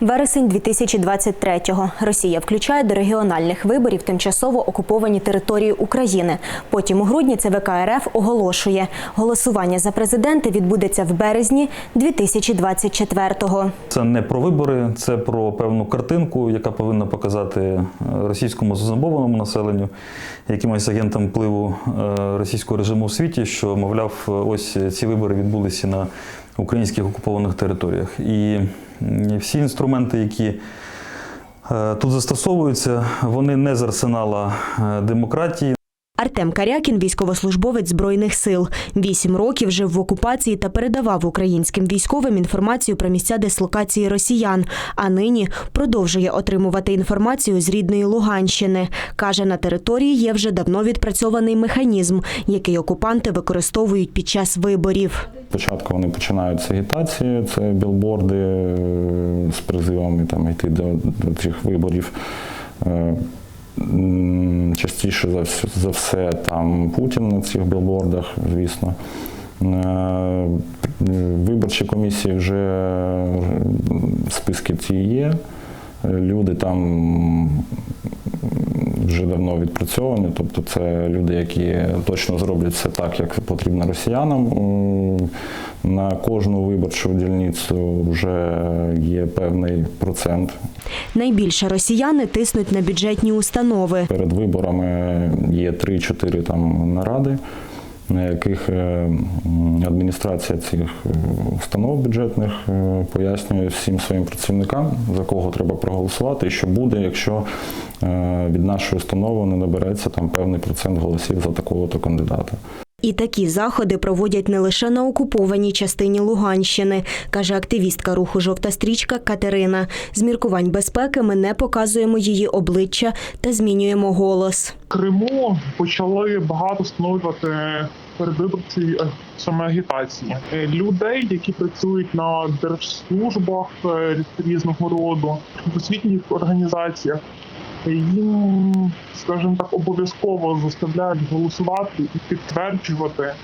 Вересень 2023-го. Росія включає до регіональних виборів тимчасово окуповані території України. Потім у грудні ЦВК РФ оголошує, голосування за президента відбудеться в березні 2024-го. Це не про вибори, це про певну картинку, яка повинна показати е, російському зазомбованому населенню, якимось агентам впливу е, російського режиму в світі, що, мовляв, ось ці вибори відбулися на українських окупованих територіях. І всі інструменти, які е, тут застосовуються, вони не з арсенала е, демократії, Артем Карякін, військовослужбовець збройних сил, вісім років жив в окупації та передавав українським військовим інформацію про місця дислокації росіян. А нині продовжує отримувати інформацію з рідної Луганщини. каже, на території є вже давно відпрацьований механізм, який окупанти використовують під час виборів. Спочатку вони починають з агітації, це білборди е, з призивами там, йти до, до цих виборів. Е, Частіше за, вс- за все там Путін на цих білбордах, звісно. Е, Виборчі комісії вже списки ці є. Люди там вже давно відпрацьовані, тобто це люди, які точно зроблять все так, як потрібно росіянам. На кожну виборчу дільницю вже є певний процент. Найбільше росіяни тиснуть на бюджетні установи. Перед виборами є 3-4 там наради, на яких е, адміністрація цих е, установ бюджетних е, пояснює всім своїм працівникам, за кого треба проголосувати, і що буде, якщо від нашої установи не набереться там певний процент голосів за такого-то кандидата. І такі заходи проводять не лише на окупованій частині Луганщини, каже активістка руху Жовта стрічка Катерина. З міркувань безпеки ми не показуємо її обличчя та змінюємо голос. Криму почали багато встановлювати передвиборчі е, саме агітації Е, людей, які працюють на держслужбах е, різного роду, в освітніх організаціях. Їм, скажімо так, обов'язково заставляють голосувати і підтверджувати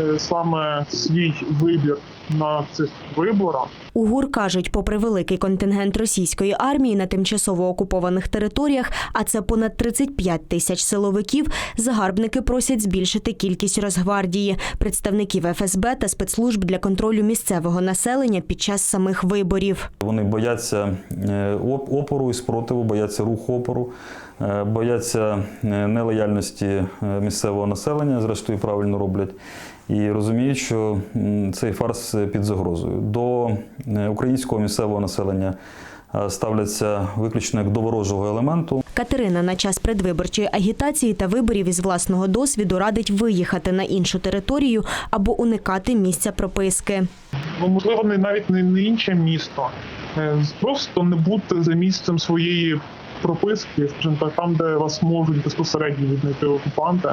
е, саме свій вибір на цих виборах. У ГУР кажуть, попри великий контингент російської армії на тимчасово окупованих територіях, а це понад 35 тисяч силовиків, загарбники просять збільшити кількість Росгвардії, представників ФСБ та спецслужб для контролю місцевого населення під час самих виборів. Вони бояться е, опору і спротиву, бояться руху опору, е, бояться е, нелояльності місцевого населення, зрештою правильно роблять. І розуміють, що цей фарс під загрозою. До е, українського місцевого населення е, ставляться виключно як до ворожого елементу. Катерина на час предвиборчої агітації та виборів із власного досвіду радить виїхати на іншу територію або уникати місця прописки. ну можливо, не навіть не, не інше місто, Е, просто не бути за місцем своєї прописки, скажімо так, там, де вас можуть безпосередньо віднайти окупанти.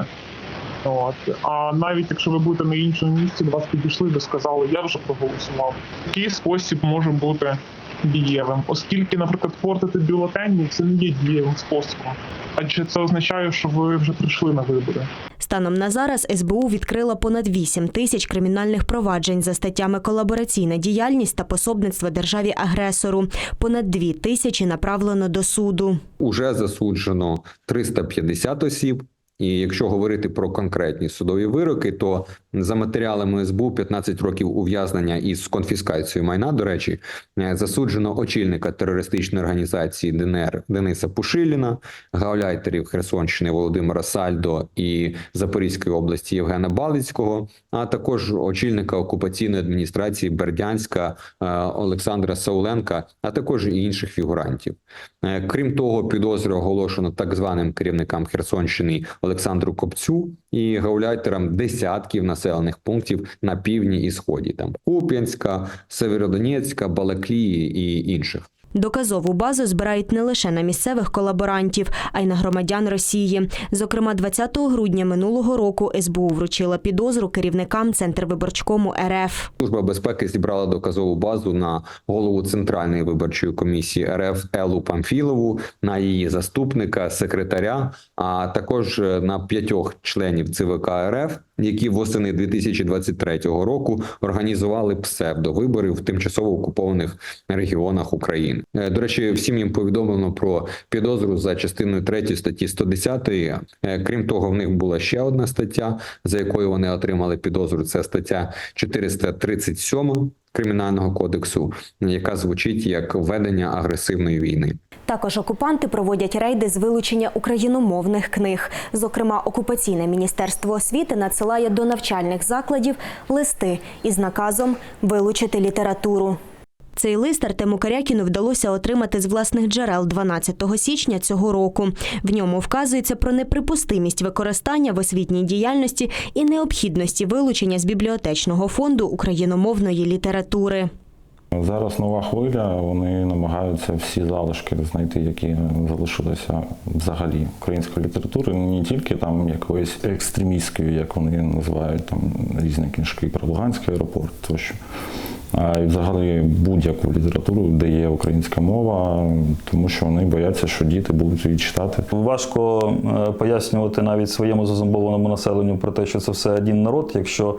От. А навіть якщо ви будете на іншому місці, до вас підійшли і сказали, я вже проголосував. Такий спосіб може бути дієвим, оскільки, наприклад, портити бюлетені це не є дієвим способом, адже це означає, що ви вже прийшли на вибори. Станом на зараз СБУ відкрила понад 8 тисяч кримінальних проваджень за статтями колабораційна діяльність та пособництво державі агресору. Понад 2 тисячі направлено до суду. Уже засуджено 350 осіб. І якщо говорити про конкретні судові вироки, то за матеріалами СБУ 15 років ув'язнення із конфіскацією майна. До речі, е, засуджено очільника терористичної організації ДНР Дениса Пушиліна, гауляйтерів Херсонщини Володимира Сальдо і Запорізької області Євгена Балицького, а також очільника окупаційної адміністрації Бердянська е, Олександра Сауленка, а також і інших фігурантів. Е, Крім того, підозри оголошено так званим керівникам Херсонщини Олександру Копцю і гауляйтерам десятків населених пунктів на півдні і сході, там Куп'янська, Северодонецька, Балаклії і інших. Доказову базу збирають не лише на місцевих колаборантів, а й на громадян Росії. Зокрема, 20 грудня минулого року СБУ вручила підозру керівникам Центрвиборчкому РФ. Служба безпеки зібрала доказову базу на голову Центральної виборчої комісії РФ Елу Памфілову, на її заступника, секретаря, а також е, на п'ятьох членів ЦВК РФ які восени 2023 року організували псевдовибори в тимчасово окупованих регіонах України. Е, До речі, всім їм повідомлено про підозру за частиною 3 статті 110. Е, Крім того, в них була ще одна стаття, за якою вони отримали підозру. Це стаття 437 Кримінального кодексу, яка звучить як ведення агресивної війни. Також окупанти проводять рейди з вилучення україномовних книг. Зокрема, окупаційне міністерство освіти надсилає до навчальних закладів листи із наказом вилучити літературу. Цей лист Артему Карякіну вдалося отримати з власних джерел 12 січня цього року. В ньому вказується про неприпустимість використання в освітній діяльності і необхідності вилучення з бібліотечного фонду україномовної літератури. Зараз нова хвиля, вони намагаються всі залишки знайти, які залишилися взагалі української літератури, не тільки там якоїсь екстремістської, як вони називають там різні книжки про Луганський аеропорт тощо. А й взагалі будь-яку літературу, де є українська мова, тому що вони бояться, що діти будуть її читати. Важко е, пояснювати навіть своєму зазомбованому населенню про те, що це все один народ, якщо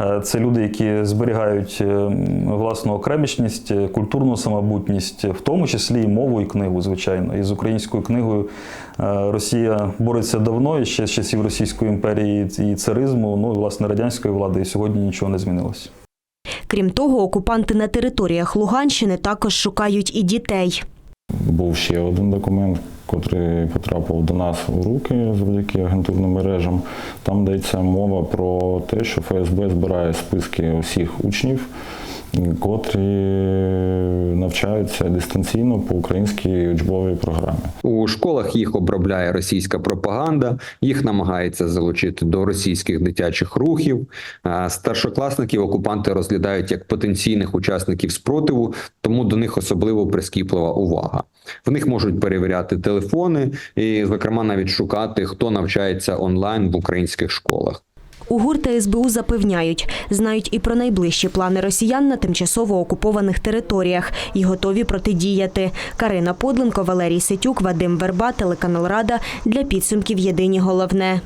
е, це люди, які зберігають е, власну окремішність, культурну самобутність, в тому числі і мову і книгу, звичайно. І з українською книгою Росія бореться давно, і ще з часів Російської імперії і царизму, ну і власне радянської влади, і сьогодні нічого не змінилося. Крім того, окупанти на територіях Луганщини також шукають і дітей. Був ще один документ, який потрапив до нас у руки завдяки агентурним мережам. Там йдеться мова про те, що ФСБ збирає списки усіх учнів, котрі навчаються дистанційно по українській учбовій програмі. У школах їх обробляє російська пропаганда, їх намагається залучити до російських дитячих рухів. Старшокласників окупанти розглядають як потенційних учасників спротиву, тому до них особливо прискіплива увага. В них можуть перевіряти телефони і, зокрема, навіть шукати, хто навчається онлайн в українських школах. У ГУР та СБУ запевняють, знають і про найближчі плани росіян на тимчасово окупованих територіях і готові протидіяти. Карина Подленко, Валерій Ситюк, Вадим Верба, телеканал Рада для підсумків Єдині головне.